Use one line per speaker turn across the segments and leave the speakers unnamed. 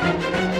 Thank you.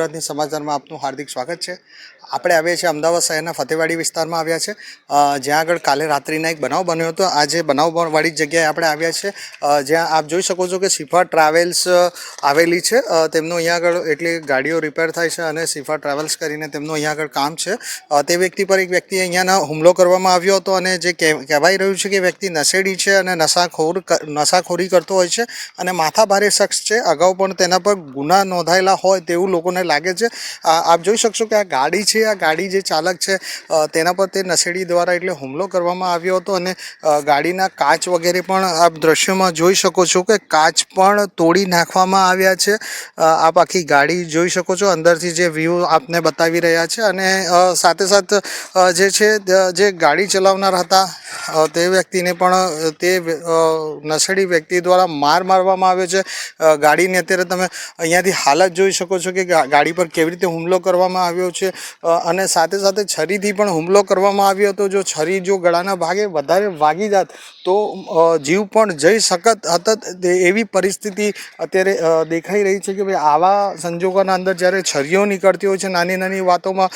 ગુજરાતની સમાચારમાં આપનું હાર્દિક સ્વાગત છે. આપણે આવ્યા છીએ અમદાવાદ શહેરના ફતેવાડી વિસ્તારમાં આવ્યા છે. જ્યાં આગળ કાલે રાત્રિના એક બનાવ બન્યો હતો. આજે બનાવવાળી જગ્યાએ આપણે આવ્યા છે જ્યાં આપ જોઈ શકો છો કે સિફા ટ્રાવેલ્સ આવેલી છે. તેમનું અહીંયા આગળ એટલી ગાડીઓ રિપેર થાય છે અને સિફા ટ્રાવેલ્સ કરીને તેમનું અહીંયા આગળ કામ છે. તે વ્યક્તિ પર એક વ્યક્તિ અહીંયાના હુમલો કરવામાં આવ્યો હતો અને જે કહેવ- કહેવાય રહ્યું છે કે વ્યક્તિ નશેડી છે અને નશાખોર નશાખોરી કરતો હોય છે અને માથાભારે શખ્સ છે. અગાઉ પણ તેના પર ગુના નોંધાયેલા હોય તેવું લોકોને લાગે છે. આપ જોઈ શકશો કે આ ગાડી છે, આ ગાડી જે ચાલક છે તેના પર તે નશેડી દ્વારા એટલે હુમલો કરવામાં આવ્યો હતો અને ગાડીના કાચ વગેરે પણ આપ દ્રશ્યમાં જોઈ શકો છો કે કાચ પણ તોડી નાખવામાં આવ્યા છે. આપ આખી ગાડી જોઈ શકો છો. અંદરથી જે વ્યૂ આપને બતાવી રહ્યા છે અને સાથે સાથે જે છે જે ગાડી ચલાવનાર હતા તે વ્યક્તિને પણ તે નસેડી વ્યક્તિ દ્વારા માર મારવામાં આવ્યો છે. ગાડીની અત્યારે તમે અહીંયાથી હાલત જોઈ શકો છો કે ગાડી પર કેવી રીતે હુમલો કરવામાં આવ્યો છે અને સાથે સાથે છરીથી પણ હુમલો કરવામાં આવ્યો હતો. જો છરી જો ગળાના ભાગે વધારે વાગી જાત, તો જીવ પણ જઈ શકત હતત તે એવી પરિસ્થિતિ અત્યારે દેખાઈ રહી છે કે ભાઈ આવા સંજોગોના અંદર જ્યારે છરીઓ નીકળતી હોય છે, નાની નાની વાતોમાં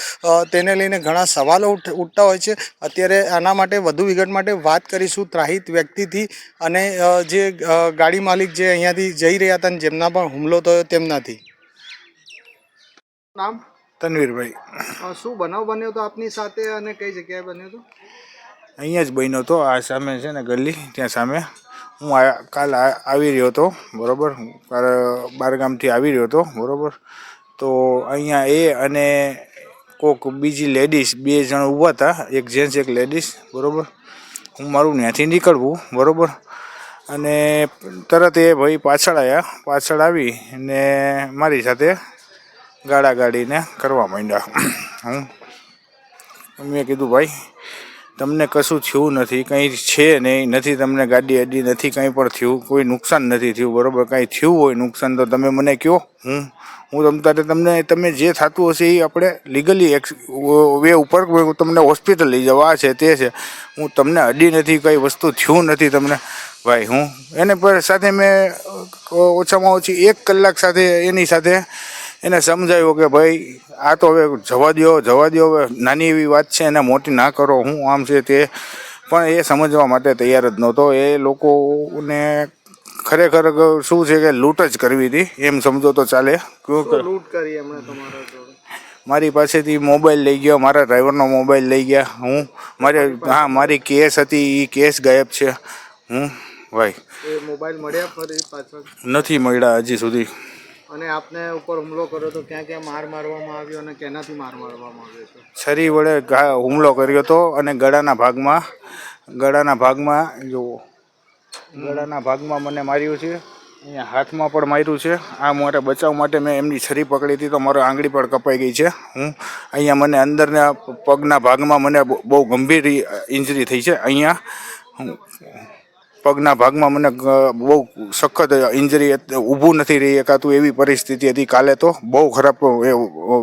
તેને લઈને ઘણા સવાલો ઉઠતા હોય છે. અત્યારે આના માટે વધુ વિગત માટે વાત કરીશું ત્રાહિત વ્યક્તિથી અને જે ગાડી માલિક જે અહીંયાથી જઈ રહ્યા હતા અને જેમના પર હુમલો થયો તેમનાથી. નામ?
તનવીરભાઈ.
શું બનાવ બન્યો તો આપની સાથે અને કઈ જગ્યાએ બન્યો હતો
અહીંયા જ બન્યો હતો આ સામે છે ને ગલ્લી ત્યાં સામે. હું કાલ આવી રહ્યો હતો બરાબર? બારગામથી આવી રહ્યો હતો બરોબર? તો અહીંયા એ અને કોક બીજી લેડીઝ બે જણ ઊભા હતા એક જેન્ટ્સ એક લેડીઝ બરાબર? હું મારું ત્યાંથી નીકળવું બરાબર? અને તરત એ ભાઈ પાછળ આવ્યા પાછળ આવી અને મારી સાથે ગાડા ગાડીને કરવા માંડ્યા. હું મેં કીધું, ભાઈ, તમને કશું થયું નથી, કંઈ છે નહીં, નથી તમને ગાડી અડી, નથી કંઈ પણ થયું, કોઈ નુકસાન નથી થયું, બરાબર? કાંઈ થયું હોય નુકસાન તો તમે મને કહો. હું હું તમ તારે તમને, તમે જે થતું હશે એ આપણે લીગલી એક્સ વે ઉપર તમને હોસ્પિટલ લઈ જવા છે, તે છે. હું તમને અડી નથી, કંઈ વસ્તુ થયું નથી તમને. ભાઈ, હું, એને પર સાથે મેં ઓછામાં ઓછી એક કલાક સાથે એની સાથે એને સમજાયું કે ભાઈ આ તો હવે જવા દ્યો જવા દ્યો હવે નાની એવી વાત છે એને મોટી ના કરો હું આમ છે તે. પણ એ સમજવા માટે તૈયાર જ નહોતો. એ લોકોને ખરેખર શું છે કે લૂંટ જ કરવી હતી. એમ સમજો તો ચાલે. ક્યું
લૂંટ કરી એમણે તમારા
મારી પાસેથી મોબાઈલ લઈ ગયો. મારા ડ્રાઈવરનો મોબાઈલ લઈ ગયા. હું મારે હા મારી કેસ હતી. એ કેસ ગાયબ છે. હું ભાઈ.
મોબાઈલ મળ્યા ફરી પાછળ?
નથી મળ્યા હજી સુધી.
અને આપને ઉપર હુમલો કર્યો તો ક્યાં ક્યાં માર મારવામાં આવ્યો અને કેનાથી માર મારવામાં આવ્યો છે?
છરી વડે હુમલો કર્યો હતો અને ગળાના ભાગમાં ગળાના ભાગમાં, જો, ગળાના ભાગમાં મને માર્યું છે. અહીંયા હાથમાં પણ માર્યું છે. આ માટે બચાવ માટે મેં એમની છરી પકડી હતી તો મારો આંગળી પણ કપાઈ ગઈ છે. હું અહીંયા મને અંદરના પગના ભાગમાં મને બહુ ગંભીર ઇન્જરી થઈ છે. અહીંયા હું- પગના ભાગમાં મને બહુ સખત ઇન્જરી ઊભું નથી રહી એકાતું એવી પરિસ્થિતિ હતી. કાલે તો બહુ ખરાબ એ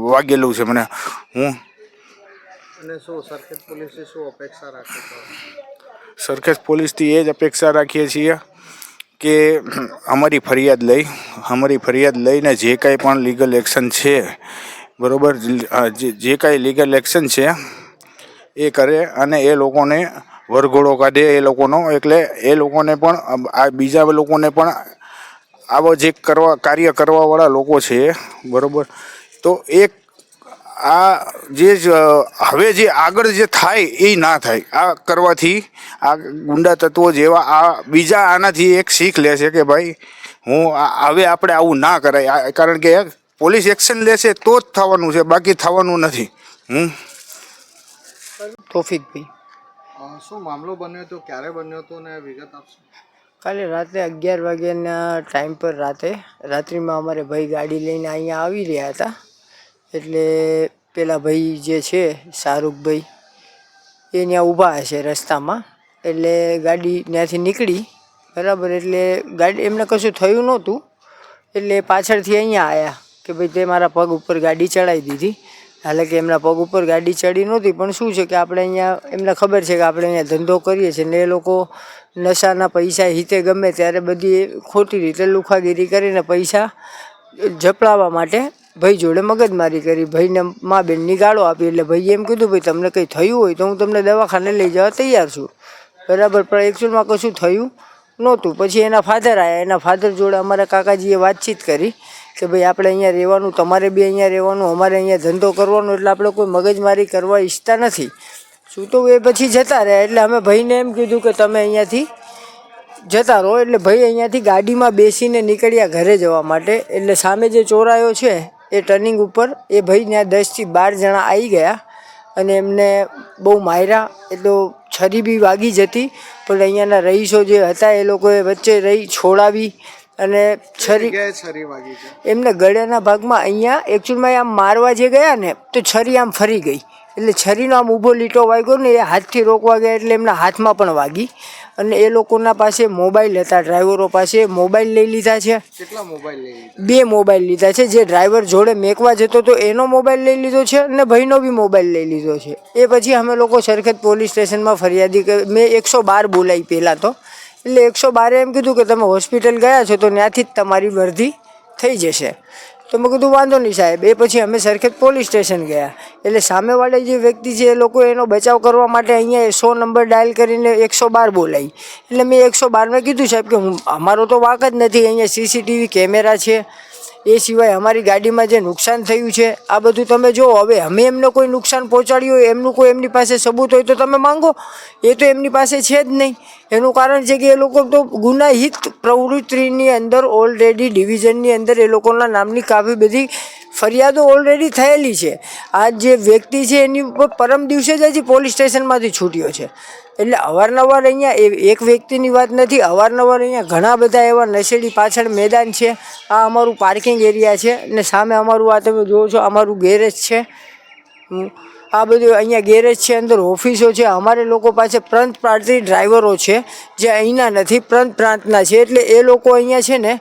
વાગેલું છે મને. હું
અને શું સરખેજ પોલીસે શું અપેક્ષા રાખે છે?
પોલીસથી એ જ અપેક્ષા રાખીએ છીએ કે અમારી ફરિયાદ લઈ અમારી ફરિયાદ લઈને જે કાંઈ પણ લીગલ એક્શન છે બરાબર જે કાંઈ લીગલ એક્શન છે એ કરે અને એ લોકોને વરઘોડો કાઢે એ લોકોનો. એટલે એ લોકોને પણ આ બીજા લોકોને પણ આવો જે કરવા, કાર્ય કરવાવાળા લોકો છે, બરાબર? તો એક આ જે હવે જે આગળ જે થાય એ ના થાય. આ કરવાથી આ ગુંડા તત્વો જેવા આ બીજા આનાથી એક શીખ લે છે કે ભાઈ, હું હવે આપણે આવું ના કરાય. કારણ કે પોલીસ એક્શન લેશે તો જ થવાનું છે. બાકી થવાનું નથી. હમ?
તોફિકભાઈ
શું મામલો બન્યો હતો? ક્યારે બન્યો હતો ને વિગત આપશો?
કાલે રાત્રે અગિયાર વાગ્યાના ટાઈમ પર રાતે, રાત્રિમાં અમારે ભાઈ ગાડી લઈને અહીંયા આવી રહ્યા હતા. એટલે પેલા ભાઈ જે છે, શાહરૂખભાઈ, એ ત્યાં ઊભા હશે રસ્તામાં. એટલે ગાડી ત્યાંથી નીકળી, બરાબર? એટલે ગાડી, એમને કશું થયું નહોતું. એટલે પાછળથી અહીંયા આવ્યા કે ભાઈ તે મારા પગ ઉપર ગાડી ચડાવી દીધી. હાલે કે એમના પગ ઉપર ગાડી ચડી નહોતી, પણ શું છે કે આપણે અહીંયા, એમને ખબર છે કે આપણે અહીંયા ધંધો કરીએ છીએ ને એ લોકો નશાના પૈસા હિતે ગમે ત્યારે બધી ખોટી રીતે લુખાગીરી કરીને પૈસા ઝપડાવવા માટે ભાઈ જોડે મગજમારી કરી, ભાઈને મા બેનની ગાળો આપી, એટલે ભાઈએ એમ કીધું, ભાઈ, તમને કંઈ થયું હોય તો હું તમને દવાખાને લઈ જવા તૈયાર છું. બરાબર, પણ એકચ્યુઅલમાં કશું થયું નહોતું. પછી એના ફાધર આવ્યા એના ફાધર જોડે અમારા કાકાજીએ વાતચીત કરી કે ભાઈ આપણે અહીંયા રહેવાનું, તમારે બી અહીંયા રહેવાનું, અમારે અહીંયા ધંધો કરવાનો એટલે આપણે કોઈ મગજમારી કરવા ઈચ્છતા નથી. શું તો એ પછી જતા રહ્યા એટલે અમે ભાઈને એમ કીધું કે તમે અહીંયાથી જતા રહો એટલે ભાઈ અહીંયાથી ગાડીમાં બેસીને નીકળ્યા ઘરે જવા માટે. એટલે સામે જે ચોરાયો છે, એ ટર્નિંગ ઉપર, એ ભાઈ ત્યાં દસથી બાર જણા આવી ગયા. અને એમને બહુ માર્યા. એટલો છરી બી વાગી જતી પણ અહીંયાના રહીશો જે હતા એ લોકોએ વચ્ચે રહી છોડાવી અને છરી
વાગી
એમને ગળાના ભાગમાં અહીંયા એકચ્યુઅલમાં આમ મારવા જે ગયા ને તો છરી આમ ફરી ગઈ. એટલે છરીનો આમ ઊભો લીટો વાગ્યો ને એ હાથથી રોકવા ગયા એટલે એમના હાથમાં પણ વાગી. અને એ લોકોના પાસે મોબાઈલ હતા ડ્રાઈવરો પાસે મોબાઈલ લઈ લીધા છે.
કેટલા મોબાઈલ લઈ
બે મોબાઈલ લીધા છે. જે ડ્રાઈવર જોડે મેકવા જતો તો એનો મોબાઈલ લઈ લીધો છે અને ભાઈનો બી મોબાઈલ લઈ લીધો છે. એ પછી અમે લોકો સરખદ પોલીસ સ્ટેશનમાં ફરિયાદી કરી મેં એકસો બાર બોલાવી પહેલાં તો. એટલે એકસો બારે એમ કીધું કે તમે હોસ્પિટલ ગયા છો તો ત્યાંથી જ તમારી વર્ધી થઈ જશે. તો મેં કીધું, વાંધો નહીં સાહેબ. એ પછી અમે સરખેજ પોલીસ સ્ટેશન ગયા. એટલે સામેવાળા જે વ્યક્તિ છે એ લોકો એનો બચાવ કરવા માટે અહીંયા સો નંબર ડાયલ કરીને એકસો બાર બોલાવી એટલે મેં એકસો બારમાં કીધું સાહેબ કે હું, અમારો તો વાક જ નથી, અહીંયા સીસીટીવી કેમેરા છે. એ સિવાય અમારી ગાડીમાં જે નુકસાન થયું છે, આ બધું તમે જુઓ હવે અમે એમને કોઈ નુકસાન પહોંચાડ્યું હોય, એમનું કોઈ એમની પાસે સબૂત હોય તો તમે માંગો. એ તો એમની પાસે છે જ નહીં. એનું કારણ છે કે એ લોકો તો ગુનાહિત પ્રવૃત્તિની અંદર ઓલરેડી ડિવિઝનની અંદર એ લોકોના નામની કાફી બધી ફરિયાદો ઓલરેડી થયેલી છે. આ જે વ્યક્તિ છે એની ઉપર પરમ દિવસે જ હજી પોલીસ સ્ટેશનમાંથી છૂટ્યો છે. એટલે અવારનવાર અહીંયા એક વ્યક્તિની વાત નથી, અવારનવાર અહીંયા ઘણા બધા એવા નશેડી પાછળ મેદાન છે. આ અમારું પાર્કિંગ એરિયા છે ને સામે અમારું આ તમે જુઓ છો, અમારું ગેરેજ છે. આ બધું અહીંયા ગેરેજ છે, અંદર ઓફિસો છે. અમારે લોકો પાસે પ્રાંત પ્રાંતથી ડ્રાઈવરો છે, જે અહીંના નથી, પ્રાંત પ્રાંતના છે. એટલે એ લોકો અહીંયા છે ને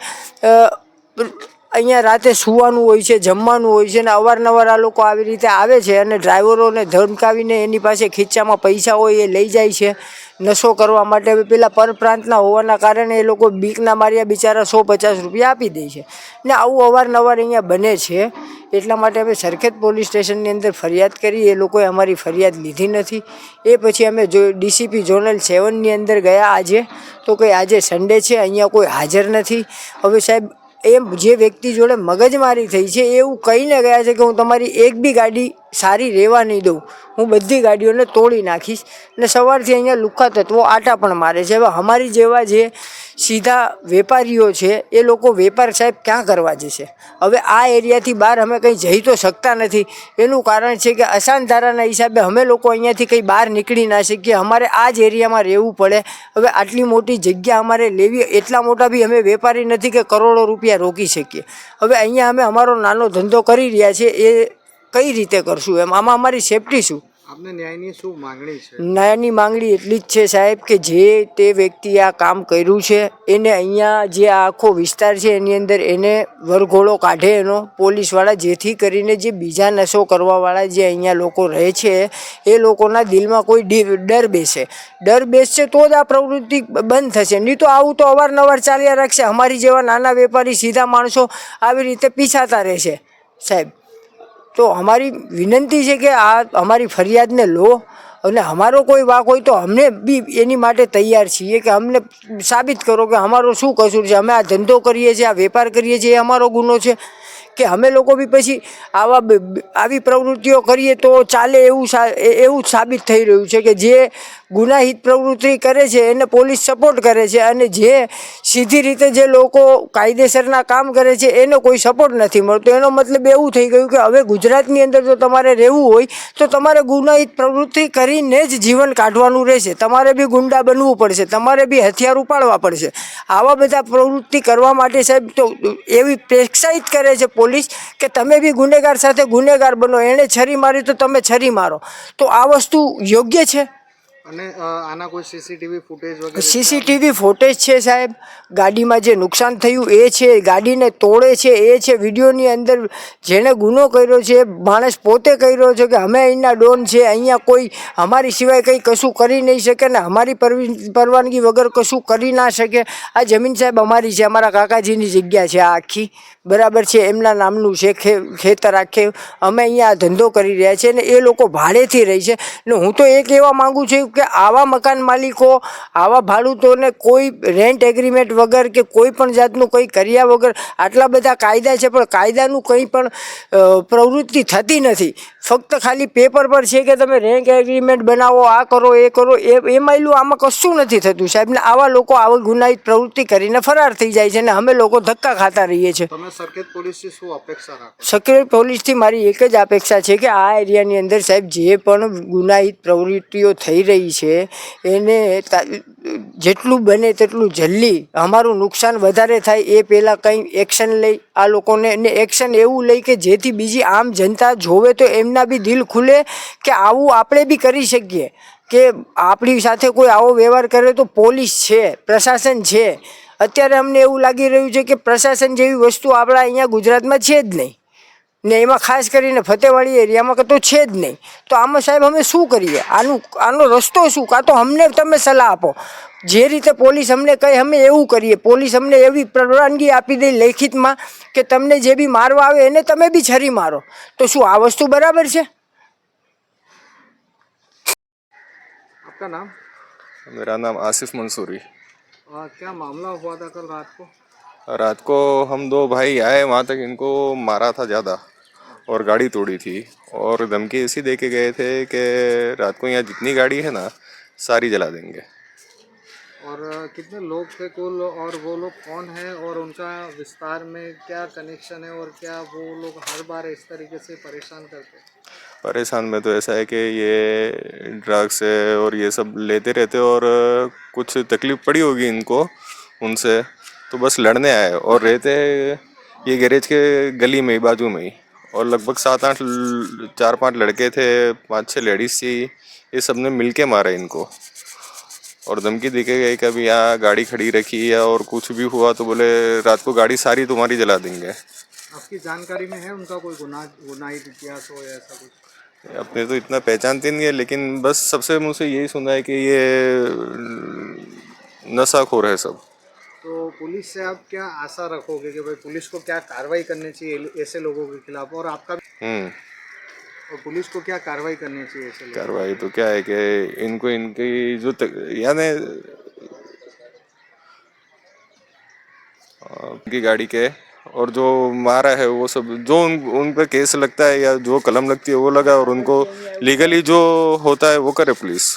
અહીંયા રાતે સૂવાનું હોય છે, જમવાનું હોય છે ને અવારનવાર આ લોકો આવી રીતે આવે છે અને ડ્રાઈવરોને ધમકાવીને એની પાસે ખીચામાં પૈસા હોય એ લઈ જાય છે. નશો કરવા માટે પેલા પરપ્રાંતના હોવાના કારણે એ લોકો બીકના માર્યા બિચારા સો પચાસ રૂપિયા આપી દે છે. ને આવું અવારનવાર અહીંયા બને છે. એટલા માટે અમે સરખેજ પોલીસ સ્ટેશનની અંદર ફરિયાદ કરી, એ લોકોએ અમારી ફરિયાદ લીધી નથી. એ પછી અમે જો ડીસીપી ઝોનલ સેવનની અંદર ગયા આજે. તો કંઈ આજે સન્ડે છે, અહીંયા કોઈ હાજર નથી. હવે સાહેબ એમ જે વ્યક્તિ જોડે મગજમારી થઈ છે એવું કહીને ગયા છે કે હું તમારી એક બી ગાડી સારી રહેવા નહીં દઉં. હું બધી ગાડીઓને તોડી નાખીશ ને સવારથી અહીંયા લુખા તત્વો આટા પણ મારે છે. હવે અમારી જેવા જે સીધા વેપારીઓ છે, એ લોકો વેપાર સાહેબ ક્યાં કરવા જશે? હવે આ એરિયાથી બહાર અમે કંઈ જઈ તો શકતા નથી. એનું કારણ છે કે અશાંત ધારાના હિસાબે અમે લોકો અહીંયાથી કંઈ બહાર નીકળી ના શકીએ. અમારે આ જ એરિયામાં રહેવું પડે. હવે આટલી મોટી જગ્યા અમારે લેવી, એટલા મોટા બી અમે વેપારી નથી કે કરોડો રૂપિયા રોકી શકીએ. હવે અહીંયા અમે અમારો નાનો ધંધો કરી રહ્યા છીએ. એ કઈ રીતે કરશું? એમ આમાં અમારી સેફટી શું?
આપને ન્યાયની શું માંગણી છે?
ન્યાયની માંગણી એટલી જ છે સાહેબ કે જે તે વ્યક્તિએ આ કામ કર્યું છે એને અહીંયા જે આખો વિસ્તાર છે એની અંદર એને વરઘોડો કાઢે એનો પોલીસવાળા જેથી કરીને જે બીજા નશો કરવાવાળા જે અહીંયા લોકો રહે છે એ લોકોના દિલમાં કોઈ ડર બેસે. ડર બેસશે તો જ આ પ્રવૃત્તિ બંધ થશે. નહીં તો આવું તો અવારનવાર ચાલ્યા રાખશે. અમારી જેવા નાના વેપારી સીધા માણસો આવી રીતે પીછાતા રહેશે. સાહેબ તો અમારી વિનંતી છે કે આ અમારી ફરિયાદને લો અને અમારો કોઈ વાક હોય તો અમને બી એની માટે તૈયાર છીએ કે અમને સાબિત કરો કે અમારો શું કસૂર છે? અમે આ ધંધો કરીએ છીએ, આ વેપાર કરીએ છીએ, એ અમારો ગુનો છે. કે અમે લોકો બી પછી આવા આવી પ્રવૃત્તિઓ કરીએ તો ચાલે એવું એવું જ સાબિત થઈ રહ્યું છે કે જે ગુનાહિત પ્રવૃત્તિ કરે છે એને પોલીસ સપોર્ટ કરે છે અને જે સીધી રીતે જે લોકો કાયદેસરના કામ કરે છે એનો કોઈ સપોર્ટ નથી મળતો. એનો મતલબ એવું થઈ ગયું કે હવે ગુજરાતની અંદર જો તમારે રહેવું હોય તો તમારે ગુનાહિત પ્રવૃત્તિ કરીને જ જીવન કાઢવાનું રહેશે. તમારે બી ગુંડા બનવું પડશે. તમારે બી હથિયાર ઉપાડવા પડશે. આવા બધા પ્રવૃત્તિ કરવા માટે સાહેબ તો એવી પ્રોત્સાહિત કરે છે પોલીસ કે તમે બી ગુનેગાર સાથે ગુનેગાર બનો, એણે છરી મારી તો તમે છરી મારો. તો આ વસ્તુ યોગ્ય છે?
અને આના કોઈ સીસીટીવી ફૂટેજ વગેરે
સીસીટીવી ફૂટેજ છે સાહેબ. ગાડીમાં જે નુકસાન થયું એ છે, ગાડીને તોડે છે, એ છે. વિડીયોની અંદર જેણે ગુનો કર્યો છે, માણસ પોતે કર્યો છે કે અમે અહીંના ડોન છે, અહીંયા કોઈ અમારી સિવાય કંઈ કશું કરી નહીં શકે ને અમારી પરવી- પરવાનગી વગર કશું કરી ના શકે. આ જમીન સાહેબ અમારી છે, અમારા કાકાજીની જગ્યા છે આ આખી. બરાબર છે, એમના નામનું છે, ખે, ખેતર આખે. અમે અહીંયા ધંધો કરી રહ્યા છે ને એ લોકો ભાડેથી રહી છે. ને હું તો એ કહેવા માંગુ છું કે આવા મકાન માલિકો, આવા ભાડૂતોને કોઈ રેન્ટ એગ્રીમેન્ટ વગર કે કોઈ પણ જાતનું કંઈ કર્યા વગર આટલા બધા કાયદા છે, પણ કાયદાનું કંઈ પણ પ્રવૃત્તિ થતી નથી. ફક્ત ખાલી પેપર પર છે કે તમે રેન્ક એગ્રીમેન્ટ બનાવો આ કરો એ કરો એ એમાં આમાં કશું નથી થતું. સાહેબ ને આવા લોકો આવી ગુનાહિત પ્રવૃત્તિ કરીને ફરાર થઈ જાય છે ને અમે લોકો ધક્કા ખાતા રહીએ છીએ.
તમે સરખેજ પોલીસથી શું અપેક્ષા રાખો?
સક્રિય પોલીસથી મારી એક જ અપેક્ષા છે કે આ એરિયાની અંદર સાહેબ જે પણ ગુનાહિત પ્રવૃત્તિઓ થઈ રહી છે એને જેટલું બને તેટલું જલ્દી અમારું નુકસાન વધારે થાય એ પહેલાં કંઈ એક્શન લઈ આ લોકોને. ને એક્શન એવું લઈ કે જેથી બીજી આમ જનતા જોવે તો એમના બી દિલ ખુલે કે આવું આપણે બી કરી શકીએ. કે આપણી સાથે કોઈ આવો વ્યવહાર કરે તો પોલીસ છે, પ્રશાસન છે. અત્યારે અમને એવું લાગી રહ્યું છે કે પ્રશાસન જેવી વસ્તુ આપણા અહીંયા ગુજરાતમાં છે જ નહીં. ને એમાં ખાસ કરીને ફતેવાડી એરિયામાં તો છે જ નહીં તો આમાં સાહેબ અમે શું કરીએ આનું આનો રસ્તો શું કાં તો અમને તમે સલાહ આપો જે રીતે પોલીસ અમને કહે અમે એવું કરીએ પોલીસ અમને એવી પરવાનગી આપી દે લેખિતમાં કે તમને જે બી મારવા આવે એને તમે બી છરી મારો તો શું આ વસ્તુ બરાબર છે
आपका नाम
मेरा नाम आसिफ मंसूरी
अ, क्या मामला हुआ था कल रात को
रात को हम दो भाई आए वहाँ तक इनको मारा था ज़्यादा और गाड़ी तोड़ी थी और धमकी इसी दे के गए थे कि रात को यहाँ जितनी गाड़ी है ना सारी जला देंगे।
और कितने लोग थे कुल और वो लोग कौन है और उनका विस्तार में क्या कनेक्शन है और क्या वो लोग हर बार इस तरीके से परेशान करते हैं?
परेशान में तो ऐसा है कि ये ड्रग्स है और ये सब लेते रहते और कुछ तकलीफ़ पड़ी होगी इनको उनसे। तो बस लड़ने आए और रहते ये गैरेज के गली में ही बाजू में ही। और लगभग सात आठ चार पाँच लड़के थे पाँच छह लेडीज़ थी ये सबने मिल के मारा इनको। और धमकी दी के गई कि अभी यहाँ गाड़ी खड़ी रखी है और कुछ भी हुआ तो बोले रात को गाड़ी सारी तुम्हारी जला देंगे।
आपकी जानकारी में है उनका कोई गुनाह गुनाहित इतिहास हो या ऐसा कुछ?
अपने तो इतना पहचानते नहीं है लेकिन बस सबसे मुझसे यही सुना है कि ये नशा नशाखोर है सब।
तो पुलिस से आप क्या आशा रखोगे कि भाई पुलिस को क्या कार्रवाई करनी चाहिए ऐसे लोगों के खिलाफ? और आपका
हम्म।
और पुलिस को क्या कार्रवाई करनी चाहिए ऐसे
कार्रवाई तो क्या है कि इनको इनकी जो तक, यानी उनकी गाड़ी के और जो मारा है वो सब जो उन, उन पर केस लगता है या जो कलम लगती है वो लगा और उनको लीगली जो होता है वो करे पुलिस।